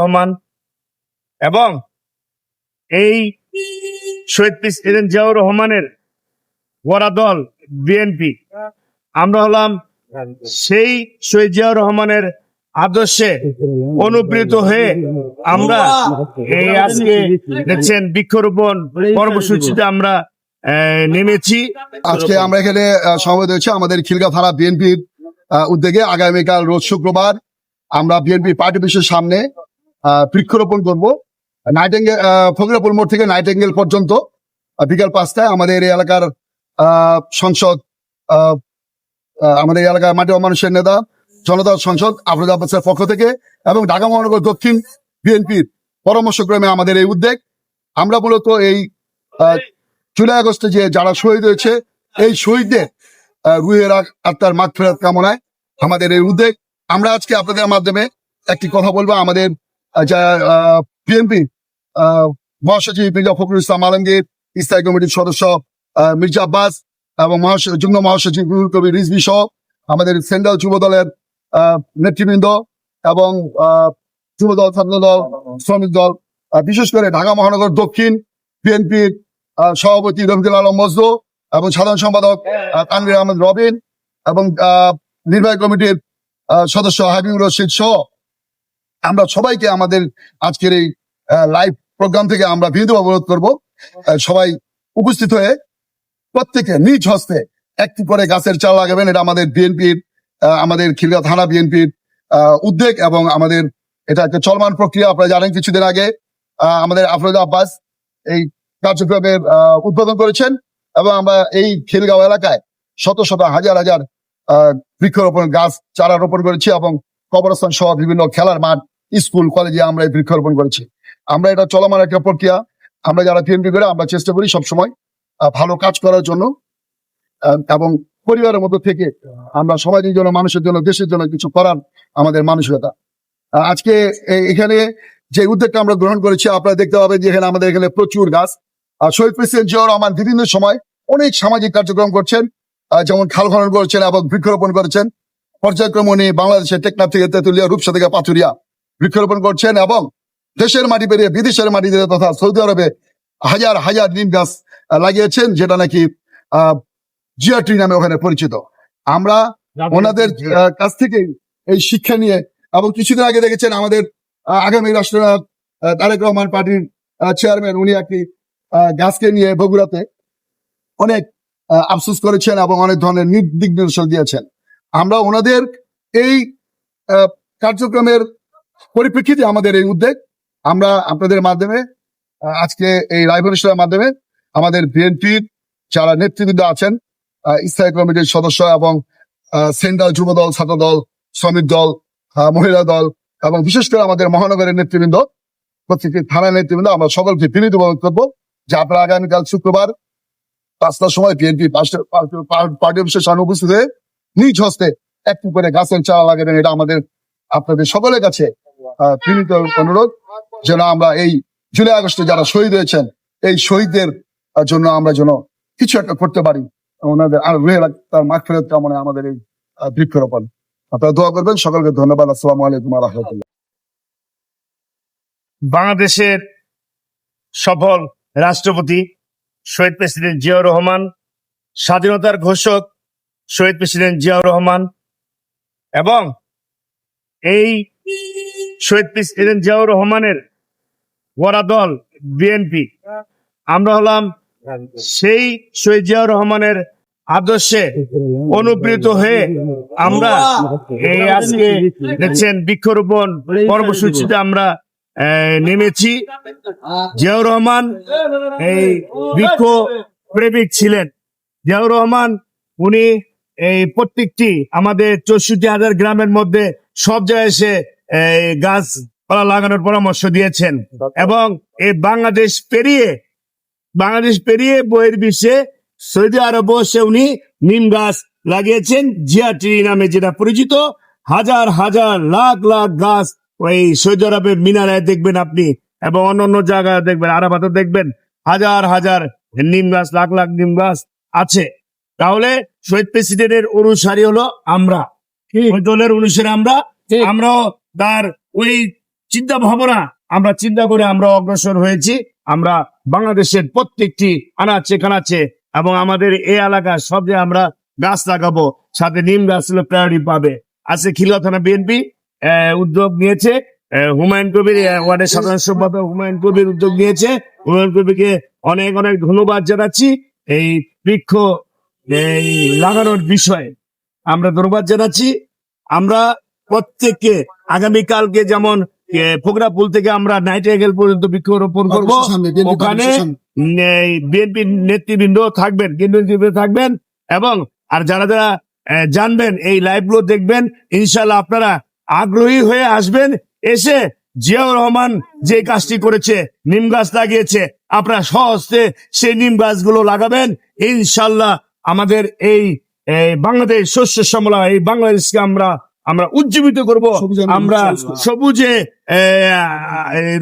রহমান এবং এই শহীদ প্রেসিডেন্ট জিয়াউর রহমানের গোড়া দল, বিএনপি। আমরা হলাম সেই শহীদ জিয়াউর রহমানের আদর্শে অনুপ্রেরিত হয়ে আমরা এই আজকে দেখছেন বৃক্ষরোপণ কর্মসূচিতে আমরা নেমেছি। আজকে আমরা এখানে সমবেত হয়েছে আমাদের খিলগা থানা বিএনপির উদ্যোগে আগামীকাল রোজ শুক্রবার আমরা বিএনপি পার্টি অফিসের সামনে বৃক্ষরোপণ করব। নাইটেঙ্গেল ফকিরাপুর মোড় থেকে নাইটেঙ্গেল পর্যন্ত বিকাল পাঁচটায় আমাদের এই এলাকার সংসদ আমাদের এলাকার মাটি মানুষের নেতা, জনতা সংসদ, আফরোজ আব্বাসের পক্ষ থেকে এবং ঢাকা মহানগর দক্ষিণ বিএনপির পরামর্শক্রমে আমাদের এই উদ্যোগ। আমরা মূলত এই জুলাই আগস্টে যে যারা শহীদ হয়েছে, এই শহীদদের রুহের আত্মার মাঠ ফেরত কামনায় আমাদের এই উদ্যোগ। আমরা আজকে আপনাদের মাধ্যমে একটি কথা বলব, আমাদের যা বিএনপি মহাসচিব মির্জা ফখরুল ইসলাম আলমগীর, স্থায়ী কমিটির সদস্য মির্জা আব্বাস এবং যুগ্ম মহাসচিব কবির রিজভি সহ আমাদের সেন্ট্রাল যুব দলের নেতৃবৃন্দ এবং যুব দল ছাত্র দল শ্রমিক দল বিশেষ করে ঢাকা মহানগর দক্ষিণ বিএনপির সভাপতি রফিকুল আলম মজদু এবং সাধারণ সম্পাদক তানভীর আহমেদ রবিন এবং নির্বাহী কমিটির সদস্য হাবিবুর রশিদ সহ আমরা সবাইকে আমাদের আজকের এই লাইভ প্রোগ্রাম থেকে আমরা বিনীতভাবে অবরোধ করব। সবাই উপস্থিত হয়ে প্রত্যেকে নিজ হস্তে একটি করে গাছের চারা লাগাবেন। এটা আমাদের বিএনপির আমাদের খিলগা থানা বিএনপির উদ্যোগ এবং আমাদের এটা একটা চলমান প্রক্রিয়া। আপনারা জানেন কিছুদিন আগে আমাদের আফরোজ আব্বাস এই কার্যক্রমের উদ্বোধন করেছেন এবং আমরা এই খিলগাঁও এলাকায় শত শত হাজার হাজার বৃক্ষরোপণ গাছ চারা রোপণ করেছি এবং কবরস্থান সহ বিভিন্ন খেলার মাঠ স্কুল, কলেজে আমরা এই বৃক্ষরোপণ করেছি। আমরা এটা চলমান একটা প্রক্রিয়া। আমরা যারা বিএনপি করে, আমরা চেষ্টা করি সবসময় ভালো কাজ করার জন্য। এবং পরিবারের মধ্যে থেকে আমরা সমাজের জন্য, মানুষের জন্য, দেশের জন্য কিছু করার আমাদের মানসিকতা। আজকে এখানে যে উদ্যোগটা আমরা গ্রহণ করেছি, আপনারা দেখতে পাবেন যে এখানে আমাদের এখানে প্রচুর গাছ। আর শহীদ প্রেসিডেন্ট জিয়াউর রহমান বিভিন্ন সময় অনেক সামাজিক কার্যক্রম করছেন যেমন খাল খনন করেছেন এবং বৃক্ষরোপণ করেছেন। পর্যায়ক্রম উনি বাংলাদেশের টেকনাফ থেকে তেতুলিয়া, রূপসা থেকে পাথুরিয়া। বৃক্ষরোপণ করছেন এবং দেশের মাটি পেরিয়ে বিদেশের মাটিতে তথা সৌদি আরবে হাজার হাজার নিম গাছ লাগিয়েছেন যেটা নাকি আহ জিয়া ট্রি নামে ওখানে পরিচিত। আমরা ওনাদের কাছ থেকে এই শিক্ষা নিয়ে এবং কিছুদিন আগে দেখেছেন আমাদের আগামী রাষ্ট্রনাথ তারেক রহমান পার্টির চেয়ারম্যান উনি একটি আহ, গাছকে নিয়ে বগুড়াতে অনেক আফসোস করেছেন এবং অনেক ধরনের নি- দিক দিয়েছেন। আমরা ওনাদের এই কার্যক্রমের পরিপ্রেক্ষিতে আমাদের এই উদ্যোগ, আমরা আপনাদের মাধ্যমে আজকে এই অনুষ্ঠানের মাধ্যমে আমাদের বিএনপির যারা নেতৃবৃন্দ আছেন স্থায়ী কমিটির সদস্য এবং সেন্ট্রাল যুব দল ছাত্র দল শ্রমিক দল মহিলা দল এবং বিশেষ করে আমাদের মহানগরের নেতৃবৃন্দ, প্রত্যেকটি থানার নেতৃবৃন্দ, আমরা সকলকে অনুরোধ করব যে আপনারা আগামীকাল শুক্রবার পাঁচটার সময় বিএনপি পার্টি অফিসের সামনে উপস্থিত হয়ে নিজ হস্তে একটু করে গাছের চারা লাগাবেন এটা আমাদের, আপনাদের সকলের কাছে বিনীত অনুরোধ যেন আমরা এই জুলাই আগস্টে যারা শহীদ হয়েছেন, এই শহীদদের জন্য আমরা যেন কিছু একটা করতে পারি। ওনাদের আর রুহে তার মাঠ ফেরত কামনে আমাদের এই বৃক্ষরোপণ। আপনারা দোয়া করবেন, সকলকে ধন্যবাদ। আসসালামু আলাইকুম রহমতুল্লাহ। বাংলাদেশের সফল রাষ্ট্রপতি শহীদ প্রেসিডেন্ট জিয়াউর রহমান, স্বাধীনতার ঘোষক শহীদ প্রেসিডেন্ট জিয়াউর রহমান এবং এই শহীদ প্রেসিডেন্ট জিয়াউর রহমানের গোড়া দল বিএনপি। আমরা হলাম সেই শহীদ জিয়াউর রহমানের আদর্শে অনুপ্রেরিত হয়ে আমরা এই আজকে দেখছেন বৃক্ষরোপণ কর্মসূচিতে আমরা নেমেছি। জিয়াউর রহমান এই বৃক্ষ প্রেমিক ছিলেন। জিয়াউর রহমান, উনি এই প্রত্যেকটি আমাদের চৌষট্টি হাজার গ্রামের মধ্যে সব জায়গায় এসে এই গাছ পালা লাগানোর পরামর্শ দিয়েছেন। এবং এই বাংলাদেশ পেরিয়ে বাংলাদেশ পেরিয়ে বইয়ের বিশ্বে সৌদি আরব সে উনি নিম গাছ লাগিয়েছেন। জিয়া ট্রি নামে যেটা পরিচিত হাজার হাজার লাখ লাখ গাছ ওই সৌদি আরবের মিনারায় দেখবেন আপনি এবং অন্য অন্য জায়গায় দেখবেন আরাবাতে দেখবেন হাজার হাজার নিম গাছ লাখ লাখ নিম গাছ আছে। তাহলে শহীদ প্রেসিডেন্টের অনুসারী হলো আমরা। দলের অনুসারে আমরা। আমরাও তার ওই চিন্তা ভাবনা, আমরা চিন্তা করে আমরা অগ্রসর হয়েছি। আমরা বাংলাদেশের প্রত্যেকটি আনাচে কানাচে এবং আমাদের এই এলাকার সব যে আমরা গাছ লাগাবো, সাথে নিম গাছ প্রায়োরিটি পাবে। আজকে খিলগাঁও থানা বিএনপি উদ্যোগ নিয়েছে। হুমায়ুন কবির ওয়ার্ডের সাধারণ সম্পাদক হুমায়ুন কবির উদ্যোগ নিয়েছে। হুমায়ুন কবিরকে অনেক অনেক ধন্যবাদ জানাচ্ছি এই বৃক্ষ, এই লাগানোর বিষয়ে। আমরা ধন্যবাদ জানাচ্ছি। আমরা প্রত্যেককে আগামীকালকে যেমন ফোকরা পুল থেকে আমরা নাইটেগেল পর্যন্ত বৃক্ষরোপণ করব। ওখানে বিএনপি নেতৃবৃন্দ থাকবেন কেন্দ্রীয় নেতৃবৃন্দ থাকবেন এবং আর যারা যারা জানবেন এই লাইভগুলো দেখবেন ইনশাল্লাহ আপনারা আগ্রহী হয়ে আসবেন। এসে জিয়াউর রহমান যে কাজটি করেছে নিম গাছ লাগিয়েছে আপনারা সহজে সেই নিম গাছগুলো লাগাবেন। ইনশাল্লাহ আমাদের এই বাংলাদেশ শস্য শ্যামলা এই বাংলাদেশকে আমরা আমরা উজ্জীবিত করব আমরা সবুজে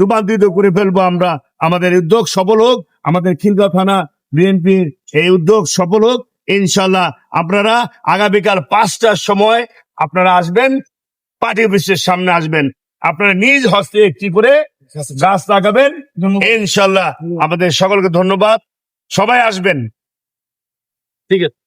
রূপান্তরিত করে ফেলব আমরা। আমাদের উদ্যোগ সফল হোক আমাদের খিলগাঁও থানা বিএনপির এই উদ্যোগ সফল হোক ইনশাল্লাহ আপনারা আগামীকাল পাঁচটার সময় আপনারা আসবেন পার্টি অফিসের সামনে আসবেন। আপনারা নিজ হস্তে একটি করে গাছ লাগাবেন। ইনশাল্লাহ আমাদের সকলকে ধন্যবাদ। সবাই আসবেন। ঠিক আছে।